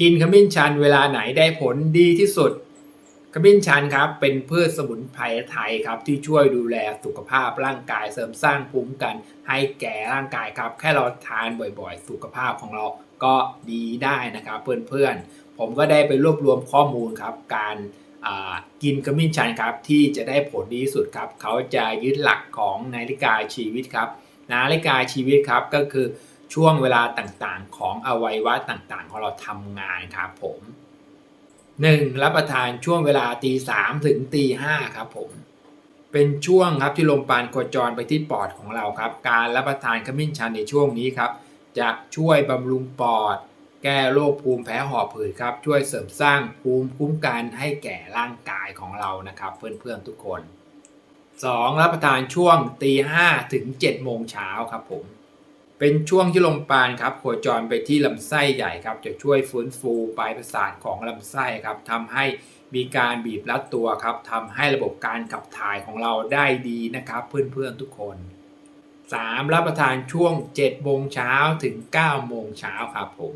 กินขมิ้นชันเวลาไหนได้ผลดีที่สุด ขมิ้นชันครับเป็นพืชสมุนไพรไทยครับที่ช่วยดูแลสุขภาพร่างกายเสริมสร้างภูมิคุ้มกัน ให้แก่ร่างกายครับ แค่เราทานบ่อยๆ สุขภาพของเราก็ดีได้นะครับเพื่อนๆ ผมก็ได้ไปรวบรวมข้อมูลครับ การกินขมิ้นชันครับที่จะได้ผลดีที่สุดครับเขาจะยึดหลักของนาฬิกาชีวิตครับนาฬิกาชีวิตครับก็คือ ช่วงเวลาต่างๆ ของอวัยวะต่างๆ ของเราทำงานครับผม 1. รับประทานช่วงเวลาตีสามถึงตีห้าครับผม เป็นช่วงครับที่ลมปราณโคจรไปที่ปอดของเราครับ การรับประทานขมิ้นชันในช่วงนี้ครับ จะช่วยบำรุงปอด แก้โรคภูมิแพ้หอบหืดครับ ช่วยเสริมสร้างภูมิคุ้มกันให้แก่ร่างกายของเรานะครับ เพื่อนๆทุกคน 2. รับประทานช่วงตีห้าถึง7โมงเช้าครับผม เป็นช่วงที่ลมปาณครับโคจรไปที่ลำไส้ใหญ่ครับ จะช่วยฟื้นฟูปลายประสาทของลำไส้ครับทำให้มีการบีบรัดตัวครับทำให้ระบบการขับถ่ายของเราได้ดีนะครับ เพื่อนๆทุกคน 3. รับประทานช่วง7โมงเช้าถึง9โมงเช้าครับผม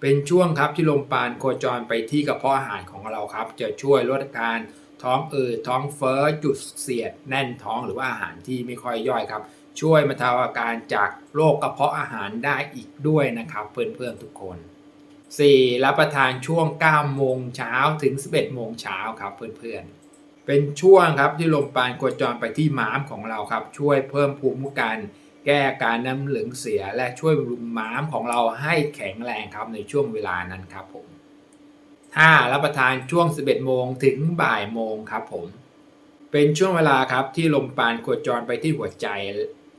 เป็นช่วงครับที่ลมปาณโคจรไปที่กระเพาะอาหารของเราครับ จะช่วยลดอาการ ท้องอืดท้องเฟ้อจุดเสียดแน่นท้องหรือว่าอาหารที่ไม่ค่อยย่อยครับ ช่วยบรรเทาอาการจากโรคกระเพาะอาหารได้อีกด้วยนะครับเพื่อนๆทุกคน 4. รับประทานช่วง 9 โมงเช้าถึง 11 โมงเช้าครับเพื่อนๆ เป็นช่วงครับที่ลมปราณโคจรไปที่ม้ามของเราครับ ช่วยเพิ่มภูมิคุ้มกัน แก้การน้ำเหลืองเสีย และช่วยบำรุงม้ามของเราให้แข็งแรงครับในช่วงเวลานั้นครับผม 5. รับประทานช่วง 11 โมงถึงบ่ายโมงครับผม เป็นช่วงเวลาครับที่ลมปราณโคจรไปที่หัวใจ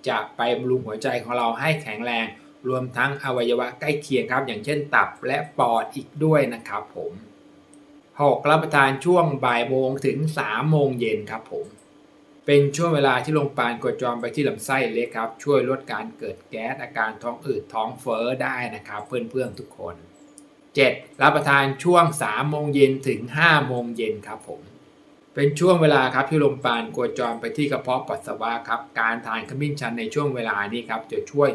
จะไปบำรุงหัวใจของเราให้แข็งแรง รวมทั้งอวัยวะใกล้เคียงครับ อย่างเช่นตับและปอดอีกด้วยนะครับผม 6. รับประทานช่วงบ่ายโมงถึง 3 โมงเย็นครับผมเป็นช่วงเวลาที่ลมปราณโคจรไปที่ลำไส้เล็กครับ ช่วยลดการเกิดแก๊สอาการท้องอืดท้องเฟ้อได้นะครับ เพื่อนๆทุกคน 7. รับประทานช่วง 3 โมงเย็นถึง 5 โมงเย็นครับผม เป็นช่วงเวลาครับที่ลมปราณโคจรไปที่กระเพาะปัสสาวะครับ การทานขมิ้นชันในช่วงเวลานี้ครับจะช่วย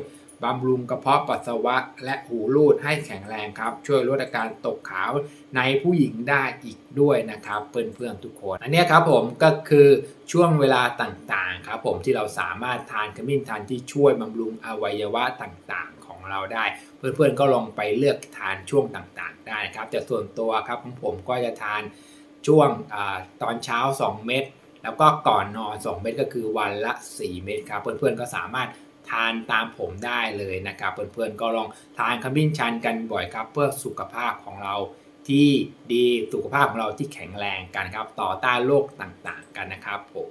บำรุงกระเพาะปัสสาวะและหูรูดให้แข็งแรงครับ ช่วยลดอาการตกขาวในผู้หญิงได้อีกด้วยนะครับเพื่อนๆทุกคน อันนี้ครับผมก็คือช่วงเวลาต่างๆครับผมที่เราสามารถทานขมิ้นชันที่ช่วยบำรุงอวัยวะต่างๆ ของเราได้ เพื่อนๆก็ลองไปเลือกทานช่วงต่างๆ ได้นะครับแต่ส่วนตัวครับของผมก็จะทานช่วงอตอนเช้า 2 เม็ดแล้วก็ก่อนนอน 2 เม็ดก็คือวันละ 4 เม็ดครับ เพื่อนๆก็สามารถทานตามผมได้เลยนะครับเพื่อนๆก็ลองทานขมิ้นชันกันบ่อยครับ เพื่อสุขภาพของเราที่ดีสุขภาพของเราที่แข็งแรงกันครับ ต่อต้านโรคต่างๆกันนะครับผม